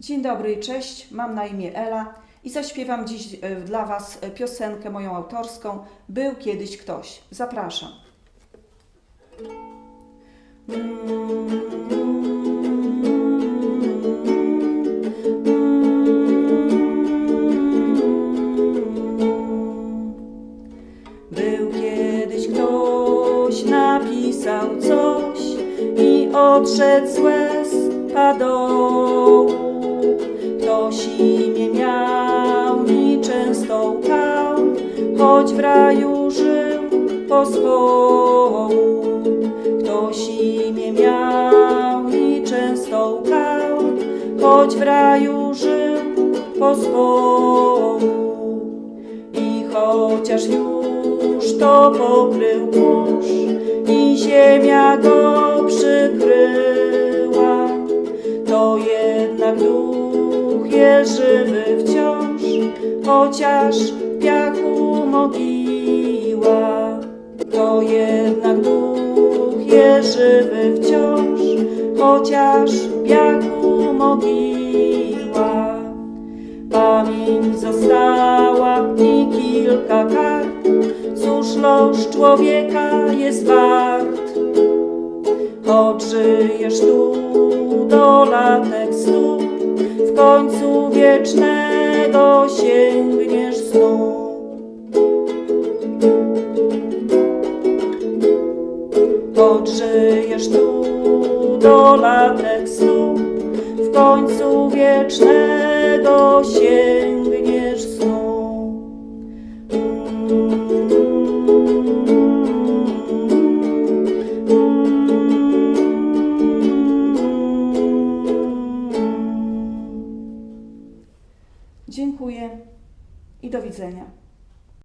Dzień dobry, cześć, mam na imię Ela i zaśpiewam dziś e, dla Was piosenkę moją autorską Był kiedyś ktoś. Zapraszam. Był kiedyś ktoś, napisał coś i odszedł z łez padołu. Ktoś imię miał i często łkał, choć w raju żył pospołu. Ktoś imię miał i często łkał, choć w raju żył pospołu. I chociaż już to pokrył kurz i ziemia go przykryła, to jednak duch żywy wciąż, chociaż piachu mogiła. To jednak duch żywy wciąż, chociaż piachu mogiła. Pamięć została i kilka kart, cóż los człowieka jest wart. Choć żyjesz tu do latek stu, w końcu wiecznego sięgniesz snu. Choć żyjesz tu do latek stu, w końcu wiecznego sięgniesz Dziękuję i do widzenia.